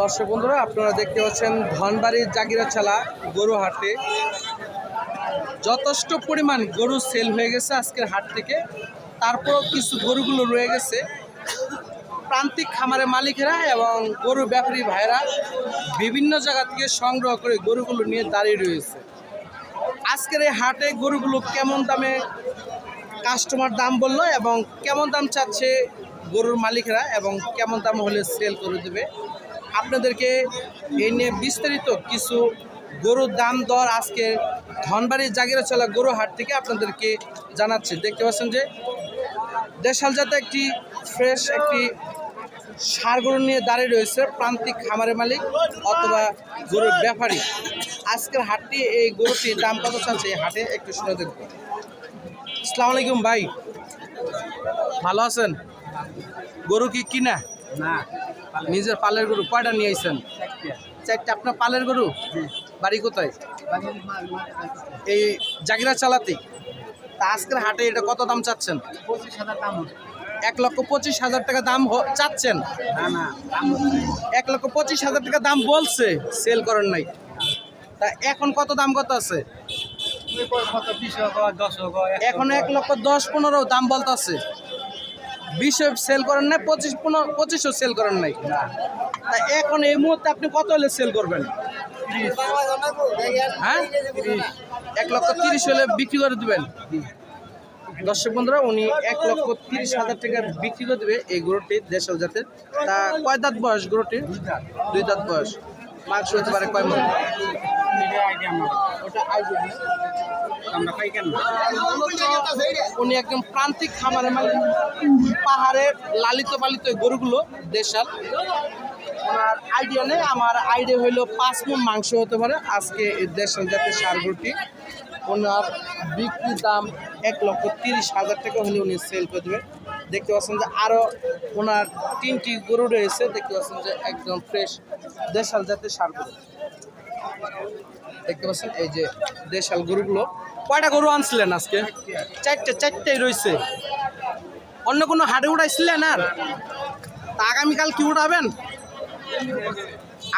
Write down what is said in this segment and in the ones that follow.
দর্শক বন্ধুরা, আপনারা দেখতে পাচ্ছেন ধনবাড়ির জাগিরাছালা গরু হাটে যথেষ্ট পরিমাণ গরু সেল হয়ে গেছে আজকের হাট থেকে। তারপরও কিছু গরুগুলো রয়ে গেছে। প্রান্তিক খামারের মালিকেরা এবং গরু ব্যাপারী ভাইরা বিভিন্ন জায়গা থেকে সংগ্রহ করে গরুগুলো নিয়ে দাঁড়িয়ে রয়েছে। আজকের এই হাটে গরুগুলো কেমন দামে কাস্টমার দাম বলল এবং কেমন দাম চাচ্ছে গরুর মালিকরা এবং কেমন দাম হলে সেল করে দেবে? আপনাদেরকে এই নিয়ে বিস্তারিত কিছু গরুর দাম দর আজকে ধনবাড়ির জাগিরা চলা গরু হাট থেকে আপনাদেরকে জানাচ্ছি। দেখতে পাচ্ছেন যে দেশাল জাতে একটি ফ্রেশ একটি সার গরু নিয়ে দাঁড়িয়ে রয়েছে প্রান্তিক খামারের মালিক অথবা গরুর ব্যাপারী। আজকের হাটটি, এই গরুটির দাম কত চাচ্ছে এই হাটে একটু শুনে দেখব আসসালামু আলাইকুম ভাই। ভালো আছেন? গরু কি কিনা? না। নিজের পালের গরু কয়টা নিয়ে আইছেন? চারটা। আপনার পালের গরু? বাড়ি কোথায়? এই জাগিরা চালাতে। তা আজকের হাটে এটা কত দাম চাচ্ছেন। এক লক্ষ পঁচিশ হাজার টাকা দাম চাচ্ছেন? না না দাম এক লক্ষ পঁচিশ হাজার টাকা দাম বলছে সেল করেন নাই। তা এখন কত দাম কত আছে? এখন এক লক্ষ দশ পনেরো দাম বলতেছে। বিশে সেল করেন নাই, পঁচিশ, পনেরো পঁচিশও সেল করেন নাই। তা এখন এই মুহূর্তে আপনি কত হলে সেল করবেন? হ্যাঁ? এক লক্ষ তিরিশ হলে বিক্রি করে দেবেন। দর্শক বন্ধুরা, উনি এক লক্ষ তিরিশ হাজার টাকা বিক্রি করে দেবে এই গরুটি দেশাল জাতের। তা কয় দাঁত বয়স গরুটির? দুই দাঁত বয়স। মাংস হতে পারে কয় মন? ওটা আইডিয়া আমরা পাই কেন? উনি একদম প্রান্তিক খামারে মানে পাহাড়ে লালিত পালিত গরুগুলো দেশাল। ওনার আইডিয়া নেই আমার আইডিয়া হইল পাঁচ মন মাংস হতে পারে। আজকে দেশাল জাতের সার গরুটি। ওনার বিক্রি দাম এক লক্ষ তিরিশ হাজার টাকা হলে উনি সেল করে দেবে। দেখতে পাচ্ছেন যে আরও ওনার তিনটি গরু রয়েছে, দেখতে পাচ্ছেন যে একদম ফ্রেশ দেশাল জাতের সার গরু। দেখতে পাচ্ছেন এই যে দেশাল গরুগুলো। কয়টা গরু আনছিলেন আজকে? চারটে, চারটেই রয়েছে। অন্য কোনো হাটে উঠাইছিলেন আর? তা আগামীকাল কি উঠাবেন?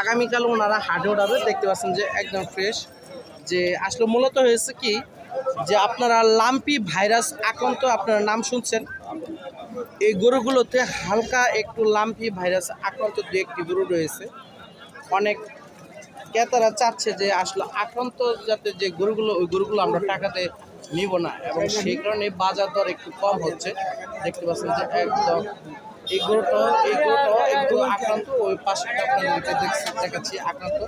আগামীকাল ওনারা হাটে উঠাবে। দেখতে পাচ্ছেন যে একদম ফ্রেশ যে আসলে মূলত হয়েছে কি যে আপনারা লাম্পি ভাইরাস আক্রান্ত আপনারা নাম শুনছেন? এই গরুগুলোতে হালকা একটু লাম্পি ভাইরাস আক্রান্ত দু একটি গরু রয়েছে। অনেক ক্রেতারা চাচ্ছে যে আসলে আক্রান্ত যাতে যে গরুগুলো, ওই গরুগুলো আমরা টাকাতে নিব না এবং সেই কারণে বাজার দর একটু কম হচ্ছে। দেখতে পাচ্ছেন যে একদম এই গরুটা এই গরুটা একটু আক্রান্ত। ওই পাশে আপনাদেরকে দেখাচ্ছি আক্রান্ত।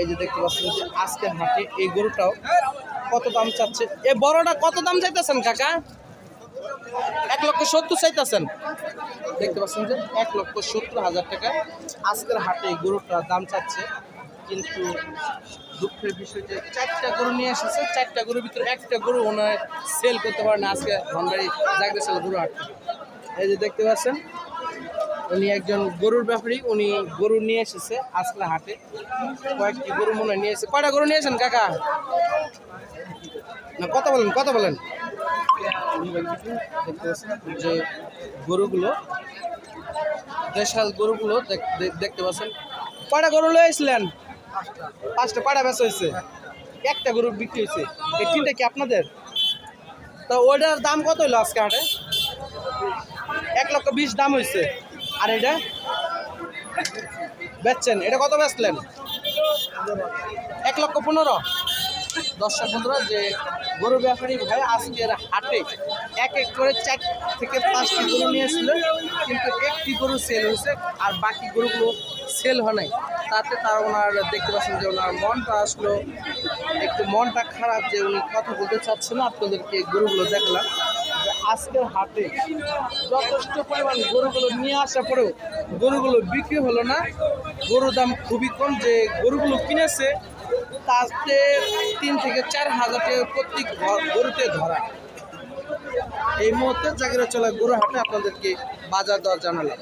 এই যে দেখতে পাচ্ছেন যে আজকের হাটে এই গরুটাও কত দাম চাচ্ছে? এই বড়টা কত দাম চাইতেছেন কাকা? এক লক্ষ সত্তর চাইতেছেন। দেখতে পাচ্ছেন যে এক লক্ষ সত্তর হাজার টাকা। আজকের হাটে এই গরুটার দাম চাচ্ছে, কিন্তু দুঃখের বিষয় যে চারটা গরু নিয়ে এসেছে, চারটা গরুর ভিতরে একটা গরু ওনার সেল করতে পারে না আজকে ধনবাড়ি জাগরে ছিল গরু হাট। এই যে দেখতে পাচ্ছেন, উনি একজন গরুর ব্যাপারী, উনি গরু নিয়ে এসেছে আজকের হাটে। কয়েকটি গরু মনে নিয়ে এসেছে। কয়টা গরু নিয়েছেন কাকা? না, কথা বলেন কথা বলেন। যে গরুগুলো, দেশাল গরুগুলো দেখ- দেখ- দেখতে পাচ্ছেন। কয়টা গরু লয়েছিলেন পাঁচটা, কয়টা বেচা হয়েছে একটা গরু বিক্রি হয়েছে এই তিনটা কি আপনাদের? তো ওইটার দাম কত হলো আজকে হাটে? এক লক্ষ বিশ দাম হয়েছে আর এটা বেচছেন। এটা কত বেচলেন? এক লক্ষ পনেরো। দর্শক বন্ধুরা যে গরু ব্যাপারী ভাই আজকের হাটে এক এক করে চার থেকে পাঁচটি গরু নিয়ে এসেছিল কিন্তু একটি গরু সেল হয়েছে আর বাকি গরুগুলো সেল হয় নাই। তাতে তার ওনার দেখতে পাচ্ছেন যে ওনার মনটা আসলো, একটু মনটা খারাপ যে উনি কথা বলতে চাচ্ছেন না, আপনাদেরকে গরুগুলো দেখলাম। আজকের হাটে যথেষ্ট পরিমাণ গরুগুলো নিয়ে আসা পরেও গরুগুলো বিক্রি হলো না। গরুর দাম খুবই কম, যে গরুগুলো কিনেছে, তাতে তিন থেকে চার হাজার টাকা প্রত্যেক গরুতে ধরা। এই মুহূর্তে জাগিরা চলে গুরুহাটে আপনাদেরকে বাজার দর জানালাম।